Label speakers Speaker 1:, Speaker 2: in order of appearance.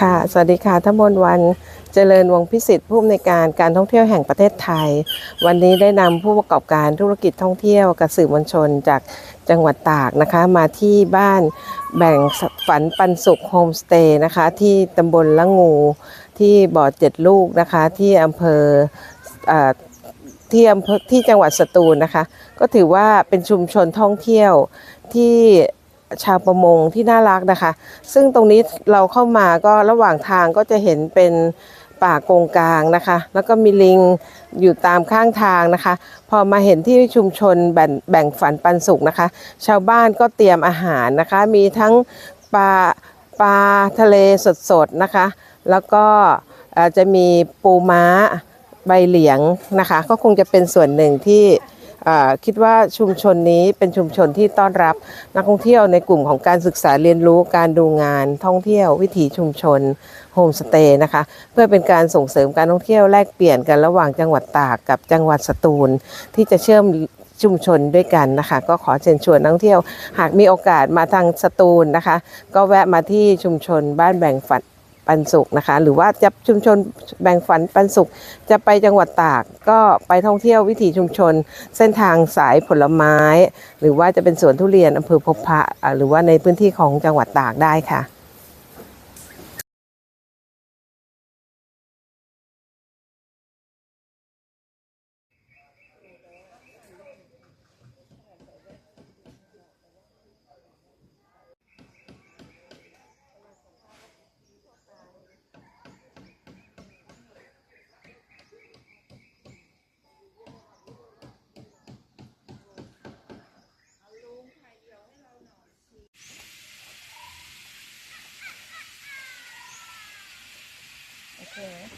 Speaker 1: ค่ะ สวัสดีค่ะท่านมนวันเจริญวงศ์พิสิทธิ์ผู้อำนวยการการท่องเที่ยวแห่งประเทศไทย วันนี้ได้นำผู้ประกอบการธุรกิจท่องเที่ยวกับสื่อมวลชนจากจังหวัดตากนะคะ มาที่บ้านแบ่งฝันปันสุขโฮมสเตย์นะคะ ที่ตำบลละงูที่บ่อเจ็ดลูกนะคะ ที่อำเภอที่อำเภอที่จังหวัดสตูลนะคะ ก็ถือว่าเป็นชุมชนท่องเที่ยวที่ ชาวประมงที่น่ารักนะคะ ซึ่งตรงนี้เราเข้ามาก็ระหว่างทางก็จะเห็นเป็นป่าโกงกลางนะคะ แล้วก็มีลิงอยู่ตามข้างทางนะคะ พอมาเห็นที่ชุมชนแบ่งแบ่งฝันปันสุขนะคะ ชาวบ้านก็เตรียมอาหารนะคะ มีทั้งปลาปลาทะเลสดๆนะคะ แล้วก็อ่อจะมีปูม้าใบเหลียงนะคะ ก็คงจะเป็นส่วนหนึ่งที่ คิดว่าชุมชนนี้เป็นชุมชนที่ต้อนรับนักท่องเที่ยวในกลุ่มของการศึกษาเรียนรู้การดูงานท่องเที่ยววิถีชุมชนโฮมสเตย์นะคะเพื่อเป็นการส่งเสริมการท่องเที่ยวแลกเปลี่ยนกันระหว่างจังหวัดตากกับจังหวัดสตูล ที่จะเชื่อมชุมชนด้วยกันนะคะ ก็ขอเชิญชวนนักท่องเที่ยว หากมีโอกาสมาทางสตูลนะคะ ก็แวะมาที่ชุมชนบ้านแบ่งฝัน ปันสุขนะคะ หรือว่าจะชุมชนแบ่งฝันปันสุข จะไปจังหวัดตากก็ไปท่องเที่ยววิถีชุมชน เส้นทางสายผลไม้ หรือว่าจะเป็นสวนทุเรียนอำเภอพบพระหรือว่าในพื้นที่ของจังหวัดตากได้ค่ะ Okay.